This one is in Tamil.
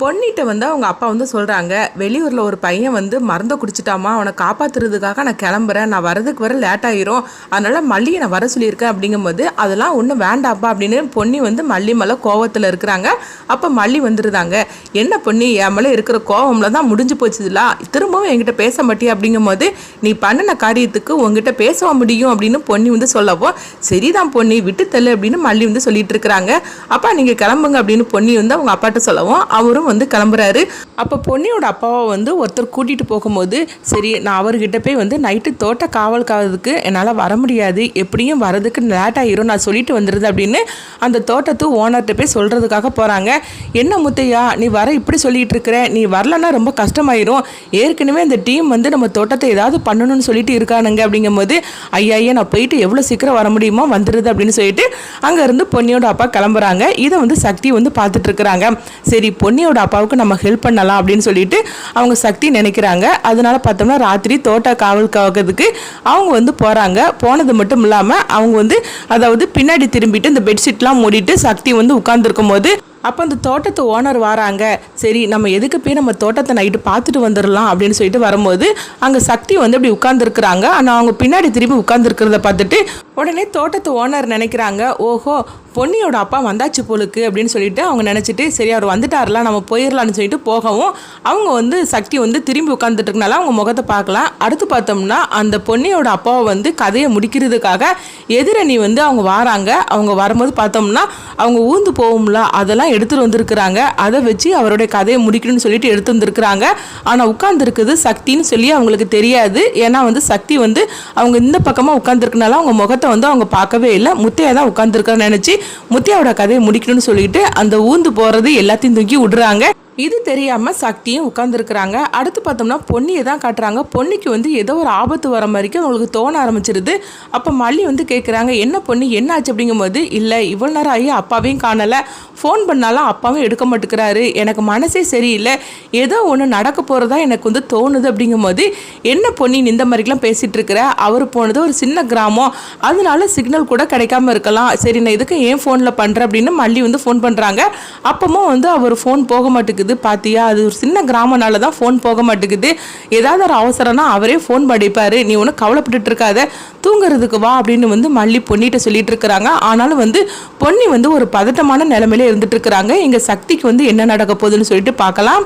பொன்னிட்ட வந்து அவங்க அப்பா வந்து சொல்கிறாங்க வெளியூரில் ஒரு பையன் வந்து மருந்தை குடிச்சிட்டாமா? அவனை காப்பாற்றுறதுக்காக நான் கிளம்புறேன். நான் வரதுக்கு வர லேட் ஆயிரும். அதனால் மல்லியை நான் வர சொல்லியிருக்கேன். அப்படிங்கும்போது அதெல்லாம் ஒன்றும் வேண்டாப்பா. அப்படின்னு பொன்னி வந்து மல்லி மேலே கோவத்தில் இருக்கிறாங்க. அப்போ மல்லி வந்துருந்தாங்க என்ன பொன்னி என் மேலே இருக்கிற கோவம்ல தான் முடிஞ்சு போச்சுதுல? திரும்பவும் என்கிட்ட பேச மாட்டியா? அப்படிங்கும்போது நீ பண்ணின காரியத்துக்கு உங்ககிட்ட பேச முடியும்? அப்படின்னு பொன்னி வந்து சொல்லவும் சரிதான் பொன்னி விட்டு தள்ளு அப்படின்னு மல்லி வந்து சொல்லிட்டு இருக்கிறாங்க. அப்பா நீங்கள் கிளம்புங்க அப்படின்னு பொன்னி வந்து அவங்க அப்பாட்ட சொல்லவும் அவரும் வந்து கிளம்புறாரு. அப்போ பொன்னியோட அப்பாவை வந்து ஒருத்தர் கூட்டிகிட்டு போகும்போது சரி நான் அவர்கிட்ட போய் வந்து நைட்டு தோட்ட காவல் காவதுக்கு என்னால் வர முடியாது. எப்படியும் வரதுக்கு லேட் ஆகிரும் நான் சொல்லிட்டு வந்துடுது அப்படின்னு அந்த தோட்டத்து ஓனர்கிட்ட போய் சொல்கிறதுக்காக போகிறாங்க என்ன முத்தையா நீ வர இப்படி சொல்லிட்டு இருக்கிற? நீ வரலன்னா ரொம்ப கஷ்டமாயிரும். ஏற்கனவே இந்த டீம் வந்து நம்ம தோட்டத்தை ஏதாவது பண்ணணும்னு சொல்லிட்டு இருக்கானுங்க. அப்படிங்கும்போது ஐயா ஐயா நான் போயிட்டு எவ்வளோ சீக்கிரம் வர முடியுமோ வந்துடுது அப்படின்னு சொல்லிட்டு அங்கேருந்து பொன்னியோட அப்பா கிளம்புறாங்க. இதை வந்து சக்தி வந்து பார்த்துட்டு இருக்கிறாங்க. சரி பொன்னியோட அப்பாவுக்கு நம்ம ஹெல்ப் பண்ணலாம் அப்படின்னு சொல்லிட்டு அவங்க சக்தி நினைக்கிறாங்க. அதனால பார்த்தோம்னா ராத்திரி தோட்ட காவல் காக்கிறதுக்கு அவங்க வந்து போகிறாங்க போனது மட்டும் இல்லாமல் அவங்க வந்து அதாவது பின்னாடி திரும்பிட்டு இந்த பெட்ஷீட்லாம் மூடிட்டு சக்தி வந்து உட்காந்துருக்கும் போது அப்போ அந்த தோட்டத்து ஓனர் வராங்க. சரி நம்ம எதுக்கு போய் நம்ம தோட்டத்தை நைட்டு பார்த்துட்டு வந்துடலாம் அப்படின்னு சொல்லிட்டு வரும்போது அங்கே சக்தி வந்து அப்படி உட்காந்துருக்குறாங்க ஆனால் அவங்க பின்னாடி திரும்பி உட்காந்துருக்கிறத பார்த்துட்டு உடனே தோட்டத்து ஓனர் நினைக்கிறாங்க. ஓஹோ பொன்னியோட அப்பா வந்தாச்சு போலுக்கு அப்படின்னு சொல்லிட்டு அவங்க நினச்சிட்டு சரி அவர் வந்துட்டார்லாம் நம்ம போயிடலான்னு சொல்லிட்டு போகவும் அவங்க வந்து சக்தி வந்து திரும்பி உட்காந்துட்டு இருக்கனால அவங்க முகத்தை பார்க்கலாம். அடுத்து பார்த்தோம்னா அந்த பொன்னியோட அப்பாவை வந்து கதையை முடிக்கிறதுக்காக எதிரணி வந்து அவங்க வராங்க. அவங்க வரும்போது பார்த்தோம்னா அவங்க ஊந்து போகும்ல அதெல்லாம் எடுத்துகிட்டு வந்திருக்கிறாங்க. அதை வச்சு அவருடைய கதையை முடிக்கணும்னு சொல்லிட்டு எடுத்து வந்திருக்கிறாங்க. ஆனால் உட்காந்துருக்குது சக்தின்னு சொல்லி அவங்களுக்கு தெரியாது. ஏன்னா வந்து சக்தி வந்து அவங்க இந்த பக்கமாக உட்காந்துருக்கனால அவங்க முகத்தை வந்து அவங்க பார்க்கவே இல்லை. முத்தையாக தான் உட்காந்துருக்கான்னு நினச்சி முத்தியாவோட கதையை முடிக்கணும்னு சொல்லிட்டு அந்த ஊந்து போகிறது எல்லாத்தையும் தூக்கி விடுறாங்க. இது தெரியாமல் சக்தியும் உட்காந்துருக்குறாங்க அடுத்து பார்த்தோம்னா பொன்னியை தான் காட்டுறாங்க. பொன்னிக்கு வந்து ஏதோ ஒரு ஆபத்து வர மாதிரிக்கு அவங்களுக்கு தோண ஆரம்பிச்சிருது. அப்போ மல்லி வந்து கேட்குறாங்க என்ன பொண்ணு என்ன ஆச்சு? அப்படிங்கும்போது இல்லை இவ்வளோ நேரம் ஆகி அப்பாவையும் காணலை. ஃபோன் பண்ணாலும் அப்பாவும் எடுக்க மாட்டேங்கிறாரு. எனக்கு மனசே சரியில்லை. ஏதோ ஒன்று நடக்க போகிறதா எனக்கு வந்து தோணுது. அப்படிங்கும்போது என்ன பொன்னி இந்த மாதிரிக்கெலாம் பேசிகிட்டு இருக்கிற? அவர் போனது ஒரு சின்ன கிராமம். அதனால சிக்னல் கூட கிடைக்காம இருக்கலாம். சரி நான் இதுக்கு ஏன் ஃபோனில் பண்ணுறேன் அப்படின்னு மல்லி வந்து ஃபோன் பண்ணுறாங்க அப்பமும் வந்து அவர் ஃபோன் போக மாட்டேங்குது. பார்த்தியா அது ஒரு சின்ன கிராமனால தான் ஃபோன் போக மாட்டேங்குது. ஏதாவது ஒரு அவசரம்னா அவரே ஃபோன் படிப்பார் நீ ஒன்றும் கவலைப்பட்டுட்டு இருக்காத. தூங்குறதுக்கு வா அப்படின்னு வந்து மல்லி பொன்னிட்ட சொல்லிட்டு இருக்கிறாங்க. ஆனாலும் வந்து பொன்னி வந்து ஒரு பதட்டமான நிலைமையில இருந்துட்டு இருக்கிறாங்க. எங்கள் சக்திக்கு வந்து என்ன நடக்க போகுதுன்னு சொல்லிட்டு பார்க்கலாம்.